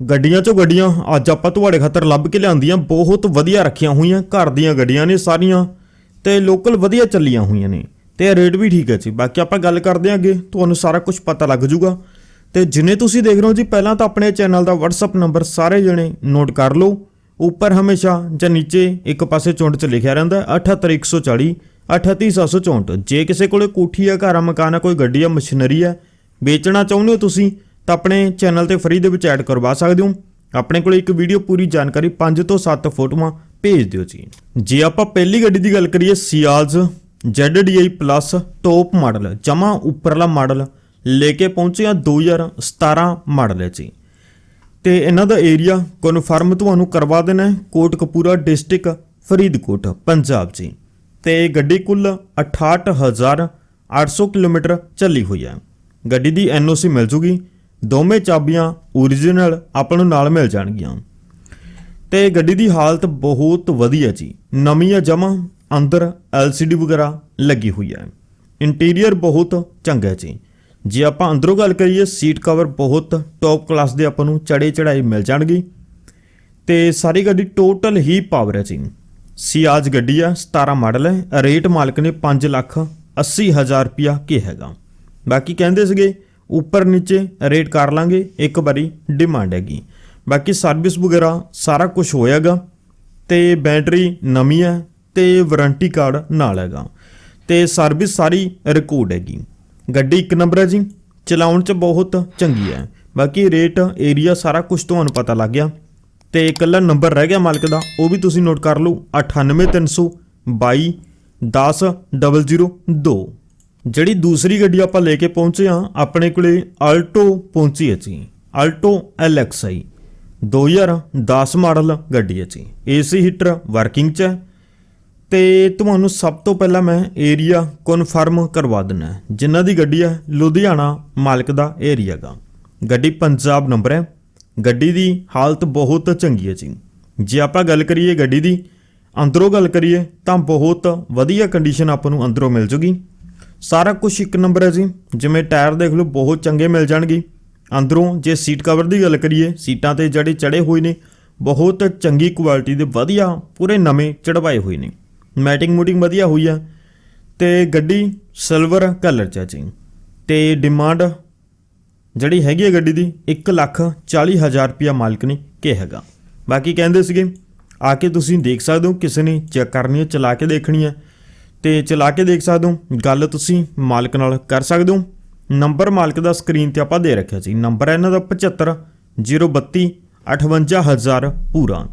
ਗੱਡੀਆਂ ਚੋਂ ਗੱਡੀਆਂ, ਅੱਜ ਆਪਾਂ ਤੁਹਾਡੇ ਖਾਤਰ ਲੱਭ ਕੇ ਲਿਆਂਦੀਆਂ ਬਹੁਤ ਵਧੀਆ ਰੱਖੀਆਂ ਹੋਈਆਂ, ਘਰ ਦੀਆਂ ਗੱਡੀਆਂ ਨੇ ਸਾਰੀਆਂ ਤੇ ਲੋਕਲ ਵਧੀਆ ਚੱਲੀਆਂ ਹੋਈਆਂ ਨੇ ਤੇ ਰੇਟ ਵੀ ਠੀਕ ਹੈ ਜੀ। ਬਾਕੀ ਆਪਾਂ ਗੱਲ ਕਰਦੇ ਹਾਂ ਅੱਗੇ, ਤੁਹਾਨੂੰ ਸਾਰਾ ਕੁਝ ਪਤਾ ਲੱਗ ਜਾਊਗਾ। ਤੇ ਜਿੰਨੇ ਤੁਸੀਂ ਦੇਖ ਰਹੇ ਹੋ ਜੀ, ਪਹਿਲਾਂ ਤਾਂ ਆਪਣੇ ਚੈਨਲ ਦਾ WhatsApp ਨੰਬਰ ਸਾਰੇ ਜਣੇ ਨੋਟ ਕਰ ਲਓ। ਉੱਪਰ ਹਮੇਸ਼ਾ ਜਾਂ ਨੀਚੇ ਇੱਕ ਪਾਸੇ ਚੁੰਡ 'ਚ ਲਿਖਿਆ ਰਹਿੰਦਾ ਹੈ 78140 38764 ਜੇ ਕਿਸੇ ਕੋਲੇ ਕੋਠੀ ਆ ਘਰ ਆ, ਮਕਾਨ ਆ ਕੋਈ ਗੱਡੀ ਆ ਮਸ਼ੀਨਰੀ ਆ ਵੇਚਣਾ ਚਾਹੁੰਦੇ ਹੋ ਤੁਸੀਂ ਤਾਂ ਆਪਣੇ ਚੈਨਲ ਤੇ ਫਰੀ ਦੇ ਵਿੱਚ ਐਡ ਕਰਵਾ ਸਕਦੇ ਹੋ। ਆਪਣੇ ਕੋਲ ਇੱਕ ਵੀਡੀਓ ਪੂਰੀ ਜਾਣਕਾਰੀ 5 ਤੋਂ 7 ਫੋਟੋਆਂ ਭੇਜ ਦਿਓ ਜੀ। ਜੇ ਆਪਾਂ ਪਹਿਲੀ ਗੱਡੀ ਦੀ ਗੱਲ ਕਰੀਏ ਸਿਆਲਜ਼ ZDI ਪਲੱਸ ਟੌਪ ਮਾਡਲ ਜਮਾ ਉੱਪਰਲਾ ਮਾਡਲ ਲੈ ਕੇ ਪਹੁੰਚੇ ਆ 2017 ਮਾਡਲ ਹੈ ਜੀ ਤੇ ਇਹਨਾਂ ਦਾ ਏਰੀਆ ਕਨਫਰਮ ਤੁਹਾਨੂੰ ਕਰਵਾ ਦੇਣਾ ਕੋਟ ਕਪੂਰਾ ਡਿਸਟ੍ਰਿਕਟ ਫਰੀਦਕੋਟ, ਪੰਜਾਬ ਜੀ। ਤੇ ਗੱਡੀ ਕੁੱਲ 68800 ਕਿਲੋਮੀਟਰ ਚੱਲੀ ਹੋਈ ਹੈ। ਗੱਡੀ ਦੀ ਐਨਓਸੀ ਮਿਲ ਜੂਗੀ। ਦੋਵੇਂ ਚਾਬੀਆਂ ਓਰੀਜਨਲ ਆਪਾਂ ਨੂੰ ਨਾਲ ਮਿਲ ਜਾਣਗੀਆਂ। ਤੇ ਗੱਡੀ ਦੀ ਹਾਲਤ ਬਹੁਤ ਵਧੀਆ ਜੀ। ਨਵੀਂ ਆ ਜਮਾ, ਅੰਦਰ LCD ਵਗੈਰਾ ਲੱਗੀ ਹੋਈ ਹੈ। ਇੰਟੀਰੀਅਰ ਬਹੁਤ ਚੰਗਾ ਜੀ। ਜੇ ਆਪਾਂ ਅੰਦਰੋਂ ਗੱਲ ਕਰੀਏ ਸੀਟ ਕਵਰ ਬਹੁਤ ਟੌਪ ਕਲਾਸ ਦੇ ਆਪਾਂ ਨੂੰ ਚੜੇ ਚੜਾਈ ਮਿਲ ਜਾਣਗੇ। ਤੇ ਸਾਰੀ ਗੱਡੀ ਟੋਟਲ ਹੀ ਪਾਵਰ ਹੈ ਜੀ। ਸਿਆਜ ਗੱਡੀ ਆ 17 ਮਾਡਲ ਹੈ। ਰੇਟ ਮਾਲਕ ਨੇ 5 ਲੱਖ 80 ਹਜ਼ਾਰ ਰੁਪਿਆ ਕੀ ਹੈਗਾ। ਬਾਕੀ ਕਹਿੰਦੇ ਸੀਗੇ ਉੱਪਰ ਨੀਚੇ ਰੇਟ ਕਰ ਲਾਂਗੇ, ਇੱਕ ਵਾਰੀ ਡਿਮਾਂਡ ਹੈਗੀ। ਬਾਕੀ ਸਰਵਿਸ ਵਗੈਰਾ ਸਾਰਾ ਕੁਝ ਹੋਇਆਗਾ ਤੇ ਬੈਟਰੀ ਨਵੀਂ ਹੈ ਤੇ ਵਾਰੰਟੀ ਕਾਰਡ ਨਾਲ ਹੈਗਾ। ਤੇ ਸਰਵਿਸ ਸਾਰੀ ਰਿਕਾਰਡ ਹੈਗੀ। ਗੱਡੀ ਇੱਕ ਨੰਬਰ ਹੈ ਜੀ, ਚਲਾਉਣ 'ਚ ਬਹੁਤ ਚੰਗੀ ਹੈ। ਬਾਕੀ ਰੇਟ ਏਰੀਆ ਸਾਰਾ ਕੁਝ ਤੁਹਾਨੂੰ ਪਤਾ ਲੱਗ ਗਿਆ। ਤੇ ਇਕੱਲਾ ਨੰਬਰ ਰਹਿ ਗਿਆ ਮਾਲਕ ਦਾ, ਉਹ ਵੀ ਤੁਸੀਂ ਨੋਟ ਕਰ ਲਓ 98322 10002 ਜਿਹੜੀ ਦੂਸਰੀ ਗੱਡੀ ਆਪਾਂ ਲੈ ਕੇ ਪਹੁੰਚੇ ਆ ਆਪਣੇ ਕੋਲੇ ਆਲਟੋ ਪਹੁੰਚੀ ਹੈ ਜੀ। ਆਲਟੋ LXI 2010 ਮਾਡਲ ਗੱਡੀ ਹੈ ਜੀ। ਏਸੀ ਹੀਟਰ ਵਰਕਿੰਗ 'ਚ ਹੈ। ਤੇ ਤੁਹਾਨੂੰ ਸਭ ਤੋਂ ਪਹਿਲਾਂ ਮੈਂ ਏਰੀਆ ਕਨਫਰਮ ਕਰਵਾ ਦਿੰਨਾ ਹੈ। ਜਿਨ੍ਹਾਂ ਦੀ ਗੱਡੀ ਹੈ, ਲੁਧਿਆਣਾ ਮਾਲਕ ਦਾ ਏਰੀਆ ਗਾ। ਗੱਡੀ ਪੰਜਾਬ ਨੰਬਰ ਹੈ। ਗੱਡੀ ਦੀ ਹਾਲਤ ਬਹੁਤ ਚੰਗੀ ਹੈ ਜੀ। ਜੇ ਆਪਾਂ ਗੱਲ ਕਰੀਏ ਗੱਡੀ ਦੀ, ਅੰਦਰੋਂ ਗੱਲ ਕਰੀਏ ਤਾਂ ਬਹੁਤ ਵਧੀਆ ਕੰਡੀਸ਼ਨ ਆਪਾਂ ਨੂੰ ਅੰਦਰੋਂ ਮਿਲ ਜੂਗੀ। ਸਾਰਾ ਕੁਝ ਇੱਕ ਨੰਬਰ ਹੈ ਜੀ। ਜਿਵੇਂ ਟਾਇਰ ਦੇਖ ਲਓ, ਬਹੁਤ ਚੰਗੇ ਮਿਲ ਜਾਣਗੇ। ਅੰਦਰੋਂ ਜੇ ਸੀਟ ਕਵਰ ਦੀ ਗੱਲ ਕਰੀਏ, ਸੀਟਾਂ ਤੇ ਜਿਹੜੇ ਚੜੇ ਹੋਏ ਨੇ, ਬਹੁਤ ਚੰਗੀ ਕੁਆਲਿਟੀ ਦੇ ਵਧੀਆ ਪੂਰੇ ਨਵੇਂ ਚੜਵਾਏ ਹੋਏ ਨੇ। ਮੈਟਿੰਗ ਮੂਟਿੰਗ ਵਧੀਆ ਹੋਈ ਆ। ਤੇ ਗੱਡੀ ਸਿਲਵਰ ਕਲਰ ਚ ਹੈ ਜੀ। ਤੇ ਡਿਮਾਂਡ ਜਿਹੜੀ ਹੈਗੀ ਹੈ ਗੱਡੀ ਦੀ 1 ਲੱਖ 40 ਹਜ਼ਾਰ ਰੁਪਿਆ ਮਾਲਕ ਨੇ ਕਿਹਾ ਹੈਗਾ। ਬਾਕੀ ਕਹਿੰਦੇ ਸੀਗੇ, ਆ ਕੇ ਤੁਸੀਂ ਦੇਖ ਸਕਦੇ ਹੋ, ਕਿਸੇ ਨੇ ਚੈੱਕ ਕਰਨੀ ਹੈ, ਚਲਾ ਕੇ ਦੇਖਣੀ ਹੈ। ਤੇ ਚਲਾ ਕੇ ਦੇਖ ਸਕਦੇ ਹੋ। ਗੱਲ ਤੁਸੀਂ ਮਾਲਕ ਨਾਲ ਕਰ ਸਕਦੇ ਹੋ। ਨੰਬਰ ਮਾਲਕ ਦਾ ਸਕਰੀਨ ਤੇ ਆਪਾਂ ਦੇ ਰੱਖਿਆ ਸੀ। ਨੰਬਰ ਹੈ ਇਹਨਾਂ ਦਾ 75 032 58000 ਪੂਰਾ।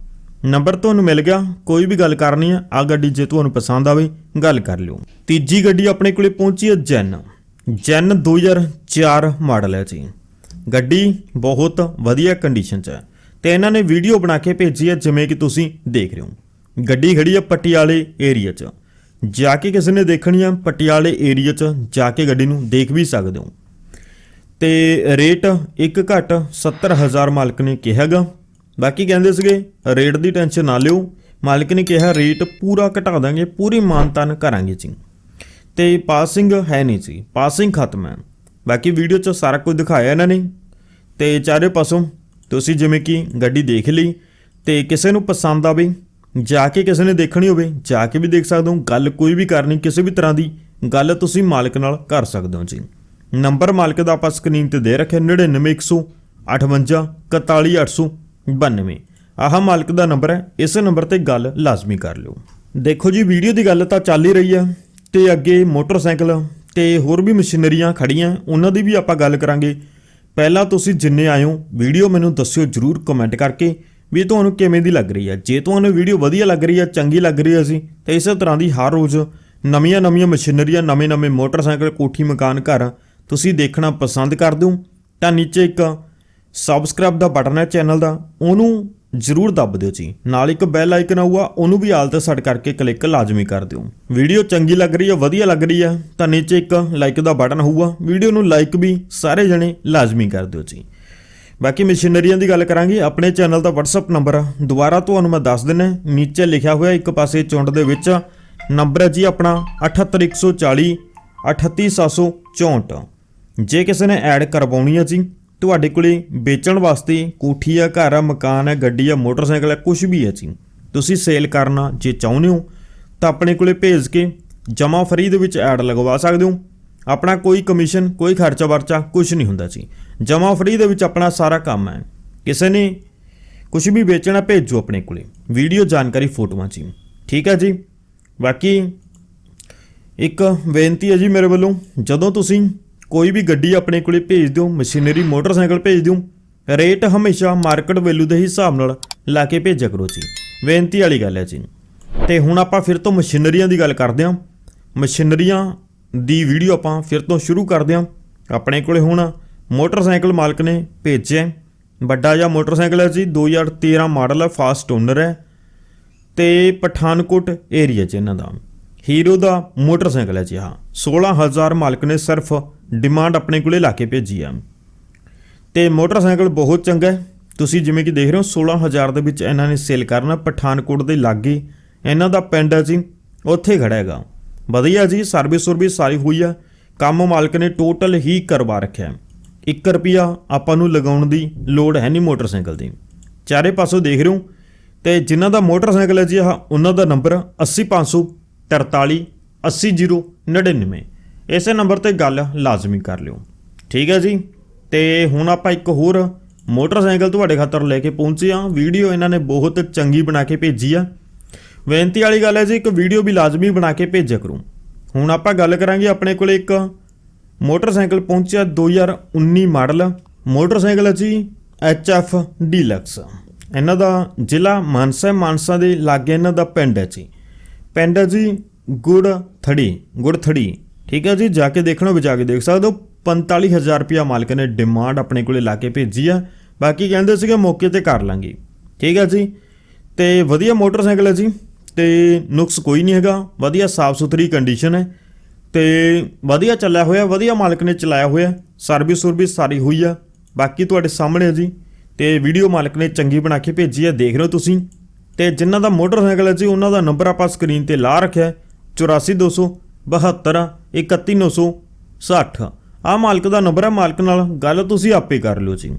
ਨੰਬਰ ਤੁਹਾਨੂੰ ਮਿਲ ਗਿਆ। ਕੋਈ ਵੀ ਗੱਲ ਕਰਨੀ ਹੈ ਆ ਗੱਡੀ ਜੇ ਤੁਹਾਨੂੰ ਪਸੰਦ ਆਵੇ, ਗੱਲ ਕਰ ਲਿਓ। ਤੀਜੀ ਗੱਡੀ ਆਪਣੇ ਕੋਲੇ ਪਹੁੰਚੀ ਹੈ ਜੈਨ। ਜੈਨ 2004 ਮਾਡਲ ਹੈ ਜੀ। ਗੱਡੀ ਬਹੁਤ ਵਧੀਆ ਕੰਡੀਸ਼ਨ 'ਚ ਹੈ। ਤੇ ਇਹਨਾਂ ਨੇ ਵੀਡੀਓ ਬਣਾ ਕੇ ਭੇਜੀ ਹੈ, ਜਿਵੇਂ ਕਿ ਤੁਸੀਂ ਦੇਖ ਰਹੇ ਹੋ। ਗੱਡੀ ਖੜੀ ਹੈ ਪਟਿਆਲੇ ਏਰੀਆ 'ਚ। ਜਾ ਕੇ ਕਿਸੇ ਨੇ ਦੇਖਣੀ ਆ ਪਟਿਆਲੇ ਏਰੀਆ 'ਚ ਜਾ ਕੇ ਗੱਡੀ ਨੂੰ ਦੇਖ ਵੀ ਸਕਦੇ ਹੋ। ਤੇ ਰੇਟ ਇੱਕ ਘੱਟ 70000 ਮਾਲਕ ਨੇ ਕਿਹਾਗਾ ਬਾਕੀ ਕਹਿੰਦੇ ਸੀਗੇ ਰੇਟ ਦੀ ਟੈਨਸ਼ਨ ਨਾ ਲਿਓ। ਮਾਲਕ ਨੇ ਕਿਹਾ ਰੇਟ ਪੂਰਾ ਘਟਾ ਦਾਂਗੇ, ਪੂਰੀ ਮਾਨਤਾਨ ਕਰਾਂਗੇ ਜੀ। ਤੇ ਪਾਸਿੰਗ ਹੈ ਨਹੀਂ ਸੀ ਪਾਸਿੰਗ ਖਤਮ ਹੈ। ਬਾਕੀ ਵੀਡੀਓ 'ਚ ਸਾਰਾ ਕੁਝ ਦਿਖਾਇਆ ਇਹਨਾਂ ਨੇ। ਤੇ ਚਾਰੇ ਪਾਸੋਂ ਤੁਸੀਂ ਜਿਵੇਂ ਕਿ ਗੱਡੀ ਦੇਖ ਲਈ, ਤੇ ਕਿਸੇ ਨੂੰ ਪਸੰਦ ਆਵੇ ਜਾ ਕੇ ਕਿਸੇ ਨੇ ਦੇਖਣੀ ਹੋਵੇ, ਜਾ ਕੇ ਵੀ ਦੇਖ ਸਕਦੇ ਹੋ, ਗੱਲ ਕੋਈ ਵੀ ਕਰਨੀ ਕਿਸੇ ਵੀ ਤਰ੍ਹਾਂ ਦੀ, ਗੱਲ ਤੁਸੀਂ ਮਾਲਕ ਨਾਲ ਕਰ ਸਕਦੇ ਹੋ ਜੀ। ਨੰਬਰ ਮਾਲਕ ਦਾ ਆਪਾਂ ਸਕਰੀਨ ਤੇ ਦੇ ਰੱਖਿਆ 99158 41892 ਆਹ ਮਾਲਕ ਦਾ ਨੰਬਰ ਹੈ, ਇਸ ਨੰਬਰ ਤੇ ਗੱਲ ਲਾਜ਼ਮੀ ਕਰ ਲਿਓ। ਦੇਖੋ ਜੀ, ਵੀਡੀਓ ਦੀ ਗੱਲ ਤਾਂ ਚੱਲ ਹੀ ਰਹੀ ਆ ਤੇ ਅੱਗੇ ਮੋਟਰਸਾਈਕਲ ਤੇ ਹੋਰ ਵੀ ਮਸ਼ੀਨਰੀਆਂ ਖੜੀਆਂ ਉਹਨਾਂ ਦੀ ਵੀ ਆਪਾਂ ਗੱਲ ਕਰਾਂਗੇ। ਪਹਿਲਾਂ ਤੁਸੀਂ ਜਿੰਨੇ ਆਇਓ ਵੀਡੀਓ ਮੈਨੂੰ ਦੱਸਿਓ ਜਰੂਰ ਕਮੈਂਟ ਕਰਕੇ। ਵੀ ਤੁਹਾਨੂੰ ਕਿਵੇਂ ਦੀ ਲੱਗ ਰਹੀ ਹੈ ਜੇ ਤੁਹਾਨੂੰ ਵੀਡੀਓ ਵਧੀਆ ਲੱਗ ਰਹੀ ਹੈ ਚੰਗੀ ਲੱਗ ਰਹੀ ਹੈ ਸੀ ਤਾਂ ਇਸੇ ਤਰ੍ਹਾਂ ਦੀ ਹਰ ਰੋਜ਼ ਨਵੀਆਂ ਨਵੀਆਂ ਮਸ਼ੀਨਰੀਆਂ, ਨਵੇਂ ਨਵੇਂ ਮੋਟਰਸਾਈਕਲ, ਕੋਠੀ, ਮਕਾਨ, ਘਰ ਤੁਸੀਂ ਦੇਖਣਾ ਪਸੰਦ ਕਰਦੇ ਹੋ, ਤਾਂ ਨੀਚੇ ਇੱਕ ਸਬਸਕ੍ਰਾਈਬ ਦਾ ਬਟਨ ਹੈ ਚੈਨਲ ਦਾ, ਉਹਨੂੰ ਜਰੂਰ ਦੱਬ ਦਿਓ ਜੀ। ਨਾਲ ਇੱਕ ਬੈਲ ਆਈਕਨ ਆਊਗਾ, ਉਹਨੂੰ ਵੀ ਆਲ ਤੇ ਸੈੱਟ ਕਰਕੇ ਕਲਿੱਕ ਲਾਜ਼ਮੀ ਕਰ ਦਿਓ। ਵੀਡੀਓ ਚੰਗੀ ਲੱਗ ਰਹੀ ਹੈ ਵਧੀਆ ਲੱਗ ਰਹੀ ਹੈ ਤਾਂ ਨੀਚੇ ਇੱਕ ਲਾਈਕ ਦਾ ਬਟਨ ਹੋਊਗਾ। ਵੀਡੀਓ ਨੂੰ ਲਾਈਕ ਵੀ ਸਾਰੇ ਜਣੇ ਲਾਜ਼ਮੀ ਕਰ ਦਿਓ ਜੀ। ਬਾਕੀ ਮਸ਼ੀਨਰੀਆਂ ਦੀ ਗੱਲ ਕਰਾਂਗੇ, ਆਪਣੇ ਚੈਨਲ ਦਾ WhatsApp ਨੰਬਰ ਦੁਬਾਰਾ ਤੁਹਾਨੂੰ ਮੈਂ ਦੱਸ ਦਿੰਨਾ ਨੀਚੇ ਲਿਖਿਆ ਹੋਇਆ ਇੱਕ ਪਾਸੇ ਚੁੰਡ ਦੇ ਵਿੱਚ ਨੰਬਰ ਹੈ ਜੀ ਆਪਣਾ 78140 38764 ਜੇ ਕਿਸੇ ਨੇ ਐਡ ਕਰਵਾਉਣੀ ਹੈ ਜੀ, ਤੁਹਾਡੇ ਕੋਲੇ ਵੇਚਣ ਵਾਸਤੇ ਕੋਠੀ ਆ ਘਰ ਆ ਮਕਾਨ ਹੈ, ਗੱਡੀ ਆ ਮੋਟਰਸਾਈਕਲ ਹੈ ਕੁਝ ਵੀ ਹੈ ਜੀ, ਤੁਸੀਂ ਸੇਲ ਕਰਨਾ ਜੇ ਚਾਹੁੰਦੇ ਹੋ, ਤਾਂ ਆਪਣੇ ਕੋਲੇ ਭੇਜ ਕੇ ਜਮਾ ਫਰੀ ਦੇ ਵਿੱਚ ਐਡ ਲਗਵਾ ਸਕਦੇ ਹੋ। ਆਪਣਾ ਕੋਈ ਕਮਿਸ਼ਨ ਕੋਈ ਖਰਚਾ ਵਰਚਾ ਕੁਝ ਨਹੀਂ ਹੁੰਦਾ ਜੀ। ਜਮਾ ਫਰੀ ਦੇ ਵਿੱਚ ਆਪਣਾ ਸਾਰਾ ਕੰਮ ਹੈ। ਕਿਸੇ ਨੇ ਕੁਝ ਵੀ ਵੇਚਣਾ, ਭੇਜੋ ਆਪਣੇ ਕੋਲੇ। ਵੀਡੀਓ ਜਾਣਕਾਰੀ ਫੋਟੋਆਂ ਜੀ ਠੀਕ ਹੈ ਜੀ? ਬਾਕੀ ਇੱਕ ਬੇਨਤੀ ਹੈ ਜੀ ਮੇਰੇ ਵੱਲੋਂ, ਜਦੋਂ ਤੁਸੀਂ ਕੋਈ ਵੀ ਗੱਡੀ ਆਪਣੇ ਕੋਲੇ ਭੇਜ ਦਿਓ, ਮਸ਼ੀਨਰੀ, ਮੋਟਰਸਾਈਕਲ ਭੇਜ ਦਿਓ, ਰੇਟ ਹਮੇਸ਼ਾ ਮਾਰਕੀਟ ਵੈਲਿਊ ਦੇ ਹਿਸਾਬ ਨਾਲ ਲਾ ਕੇ ਭੇਜਿਆ ਕਰੋ ਜੀ। ਬੇਨਤੀ ਵਾਲੀ ਗੱਲ ਹੈ ਜੀ। ਤੇ ਹੁਣ ਆਪਾਂ ਫਿਰ ਤੋਂ ਮਸ਼ੀਨਰੀਆਂ ਦੀ ਗੱਲ ਕਰਦੇ ਹਾਂ। ਮਸ਼ੀਨਰੀਆਂ ਦੀ ਵੀਡੀਓ ਆਪਾਂ ਫਿਰ ਤੋਂ ਸ਼ੁਰੂ ਕਰਦੇ ਹਾਂ। ਆਪਣੇ ਕੋਲੇ ਹੁਣ ਮੋਟਰਸਾਈਕਲ ਮਾਲਕ ਨੇ ਭੇਜਿਆ ਵੱਡਾ ਜਿਹਾ ਮੋਟਰਸਾਈਕਲ ਹੈ ਜੀ 2013 ਮਾਡਲ ਹੈ, ਫਾਸਟ ਓਨਰ ਹੈ ਤੇ ਪਠਾਨਕੋਟ ਏਰੀਆ 'ਚ ਇਹਨਾਂ ਦਾ। ਹੀਰੋ ਦਾ ਮੋਟਰਸਾਈਕਲ ਹੈ ਜੀ ਹਾਂ 16000 ਮਾਲਕ ਨੇ ਸਿਰਫ ਡਿਮਾਂਡ ਆਪਣੇ ਕੋਲੇ ਲਾ ਕੇ ਭੇਜੀ ਆ। ਤੇ ਮੋਟਰਸਾਈਕਲ ਬਹੁਤ ਚੰਗਾ ਹੈ। ਤੁਸੀਂ ਜਿਵੇਂ ਕਿ ਦੇਖ ਰਹੇ ਹੋ 16000 ਦੇ ਵਿੱਚ ਇਹਨਾਂ ਨੇ ਸੇਲ ਕਰਨਾ ਪਠਾਨਕੋਟ ਦੇ ਲਾਗੇ। ਇਹਨਾਂ ਦਾ ਪਿੰਡ ਹੈ ਜੀ, ਉੱਥੇ ਖੜਾ ਹੈਗਾ। ਵਧੀਆ ਜੀ ਸਰਵਿਸ ਸਰਵਿਸ ਸਾਰੀ ਹੋਈ ਆ। ਕੰਮ ਮਾਲਕ ਨੇ ਟੋਟਲ ਹੀ ਕਰਵਾ ਰੱਖਿਆ। 1 ਰੁਪਿਆ ਆਪਾਂ ਨੂੰ ਲਗਾਉਣ ਦੀ ਲੋੜ ਹੈ ਨਹੀਂ ਮੋਟਰਸਾਈਕਲ ਦੀ। ਚਾਰੇ ਪਾਸੋਂ ਦੇਖ ਰਹੇ ਹੋ ਤੇ ਜਿਨ੍ਹਾਂ ਦਾ ਮੋਟਰਸਾਈਕਲ ਹੈ ਜੀ, ਆਹ ਉਹਨਾਂ ਦਾ ਨੰਬਰ 80543 80099 ਇਸੇ ਨੰਬਰ ਤੇ ਗੱਲ ਲਾਜ਼ਮੀ ਕਰ ਲਿਓ। ਠੀਕ ਹੈ ਜੀ? ਤੇ ਹੁਣ ਆਪਾਂ ਇੱਕ ਹੋਰ ਮੋਟਰਸਾਈਕਲ ਤੁਹਾਡੇ ਖਾਤਰ ਲੈ ਕੇ ਪਹੁੰਚੇ ਆ ਵੀਡੀਓ ਇਹਨਾਂ ਨੇ ਬਹੁਤ ਚੰਗੀ ਬਣਾ ਕੇ ਭੇਜੀ ਆ। ਬੇਨਤੀ ਵਾਲੀ ਗੱਲ ਹੈ ਜੀ, ਇੱਕ ਵੀਡੀਓ ਵੀ ਲਾਜ਼ਮੀ ਬਣਾ ਕੇ ਭੇਜਿਆ ਕਰੋ। ਹੁਣ ਆਪਾਂ ਗੱਲ ਕਰਾਂਗੇ ਆਪਣੇ ਕੋਲੇ ਇੱਕ ਮੋਟਰਸਾਈਕਲ ਪਹੁੰਚਿਆ 2019 ਮਾਡਲ, ਮੋਟਰਸਾਈਕਲ ਹੈ ਜੀ ਐਚਐਫ ਡੀਲਕਸ। ਇਹਨਾਂ ਦਾ ਜ਼ਿਲ੍ਹਾ ਮਾਨਸਾ ਮਾਨਸਾ ਦੇ ਲਾਗੇ ਇਹਨਾਂ ਦਾ ਪਿੰਡ ਹੈ ਜੀ। ਪਿੰਡ ਹੈ ਜੀ ਗੁੜ ਥੜੀ ਗੁੜ ਥੜੀ ਠੀਕ ਹੈ ਜੀ? ਜਾ ਕੇ ਦੇਖਣਾ ਵੀ ਜਾ ਕੇ ਦੇਖ ਸਕਦੇ ਹੋ। 45000 ਰੁਪਿਆ ਮਾਲਕ ਨੇ ਡਿਮਾਂਡ ਆਪਣੇ ਕੋਲੇ ਲਾ ਕੇ ਭੇਜੀ ਆ। ਬਾਕੀ ਕਹਿੰਦੇ ਸੀਗੇ ਮੌਕੇ ਤੇ ਕਰ ਲਾਂਗੇ। ਠੀਕ ਹੈ ਜੀ? ਤੇ ਵਧੀਆ ਮੋਟਰਸਾਈਕਲ ਹੈ ਜੀ। ਤੇ ਨੁਕਸ ਕੋਈ ਨਹੀਂ ਹੈਗਾ। ਵਧੀਆ ਸਾਫ਼ ਸੁਥਰੀ ਕੰਡੀਸ਼ਨ ਹੈ। ਤੇ ਵਧੀਆ ਚੱਲਿਆ ਹੋਇਆ, ਵਧੀਆ ਮਾਲਕ ਨੇ ਚਲਾਇਆ ਹੋਇਆ, ਸਰਵਿਸ ਸਰਵਿਸ ਸਾਰੀ ਹੋਈ ਆ। ਬਾਕੀ ਤੁਹਾਡੇ ਸਾਹਮਣੇ ਹੈ ਜੀ, ਤੇ ਵੀਡੀਓ ਮਾਲਕ ਨੇ ਚੰਗੀ ਬਣਾ ਕੇ ਭੇਜੀ ਹੈ ਦੇਖ ਰਹੇ ਹੋ ਤੁਸੀਂ। ਤੇ ਜਿਨ੍ਹਾਂ ਦਾ ਮੋਟਰਸਾਈਕਲ ਹੈ ਜੀ, ਉਹਨਾਂ ਦਾ ਨੰਬਰ ਆਪਾਂ ਸਕਰੀਨ ਤੇ ਲਾ ਰੱਖਿਆ ਹੈ 8422 31960 ਆ ਮਾਲਕ ਦਾ ਨੰਬਰ ਹੈ ਮਾਲਕ ਨਾਲ ਗੱਲ ਤੁਸੀਂ ਆਪੇ ਕਰ ਲਿਓ ਜੀ।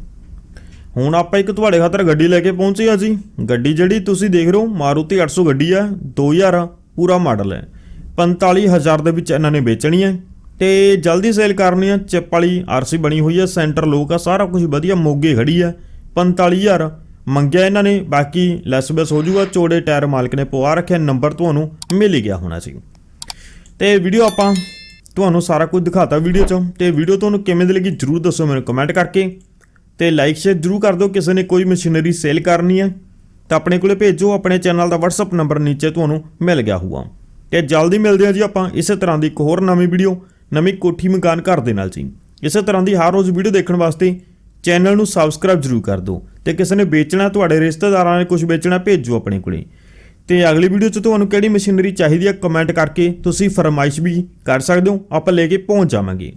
ਹੁਣ ਆਪਾਂ ਇੱਕ ਤੁਹਾਡੇ ਖਾਤਰ ਗੱਡੀ ਲੈ ਕੇ ਪਹੁੰਚੇ ਆ ਜੀ। ਗੱਡੀ ਜਿਹੜੀ ਤੁਸੀਂ ਦੇਖ ਰਹੇ ਹੋ, ਮਾਰੂਤੀ 800 ਗੱਡੀ ਆ 2000 ਪੂਰਾ ਮਾਡਲ ਹੈ। 45000 ਦੇ ਵਿੱਚ ਇਹਨਾਂ ਨੇ ਵੇਚਣੀ ਹੈ। ਤੇ ਜਲਦੀ ਸੇਲ ਕਰਨੀ ਹੈ। ਚਿਪ ਵਾਲੀ ਆਰਸੀ ਬਣੀ ਹੋਈ ਹੈ। ਸੈਂਟਰ ਲੋਕ ਆ, ਸਾਰਾ ਕੁਝ ਵਧੀਆ ਮੋਗੇ ਖੜੀ ਆ 45000 ਮੰਗਿਆ ਇਹਨਾਂ ਨੇ। ਬਾਕੀ ਲੈਸ ਬੈਸ ਹੋ ਜਾਊਗਾ। ਚੋੜੇ ਟਾਇਰ ਮਾਲਕ ਨੇ ਪਵਾ ਰੱਖਿਆ। ਨੰਬਰ ਤੁਹਾਨੂੰ ਮਿਲ ਹੀ ਗਿਆ ਹੋਣਾ ਸੀ। ਤੇ ਵੀਡੀਓ ਆਪਾਂ ਤੁਹਾਨੂੰ ਸਾਰਾ ਕੁਝ ਦਿਖਾਤਾ ਵੀਡੀਓ 'ਚ। ਤੇ ਵੀਡੀਓ ਤੁਹਾਨੂੰ ਕਿਵੇਂ ਦੀ ਲੱਗੀ ਜਰੂਰ ਦੱਸੋ ਮੈਨੂੰ ਕਮੈਂਟ ਕਰਕੇ। ਤੇ ਲਾਈਕ ਸ਼ੇਅਰ ਜਰੂਰ ਕਰ ਦਿਓ। ਕਿਸੇ ਨੇ ਕੋਈ ਮਸ਼ੀਨਰੀ ਸੇਲ ਕਰਨੀ ਹੈ ਤਾਂ ਆਪਣੇ ਕੋਲੇ ਭੇਜੋ। ਆਪਣੇ ਚੈਨਲ ਦਾ WhatsApp ਨੰਬਰ ਨੀਚੇ ਤੁਹਾਨੂੰ ਮਿਲ ਗਿਆ ਹੋਊਗਾ। ਤੇ ਜਲਦੀ ਮਿਲਦੇ ਹਾਂ ਜੀ ਆਪਾਂ ਇਸੇ ਤਰ੍ਹਾਂ ਦੀ ਇੱਕ ਹੋਰ ਨਵੀਂ ਵੀਡੀਓ, ਨਵੀਂ ਕੋਠੀ ਮਕਾਨ ਘਰ ਦੇ ਨਾਲ ਜੀ। ਇਸੇ ਤਰ੍ਹਾਂ ਦੀ ਹਰ ਰੋਜ਼ ਵੀਡੀਓ ਦੇਖਣ ਵਾਸਤੇ ਚੈਨਲ ਨੂੰ ਸਬਸਕ੍ਰਾਈਬ ਜਰੂਰ ਕਰ ਦਿਓ ਤੇ ਕਿਸੇ ਨੇ ਵੇਚਣਾ, ਤੁਹਾਡੇ ਰਿਸ਼ਤੇਦਾਰਾਂ ਨੇ ਕੁਝ ਵੇਚਣਾ, ਭੇਜੋ ਆਪਣੇ ਕੋਲੇ। ਤੇ ਅਗਲੀ ਵੀਡੀਓ 'ਚ ਤੁਹਾਨੂੰ ਕਿਹੜੀ ਮਸ਼ੀਨਰੀ ਚਾਹੀਦੀ ਹੈ ਕਮੈਂਟ ਕਰਕੇ ਤੁਸੀਂ ਫਰਮਾਇਸ਼ ਵੀ ਕਰ ਸਕਦੇ ਹੋ। ਆਪਾਂ ਲੈ ਕੇ ਪਹੁੰਚ ਜਾਵਾਂਗੇ।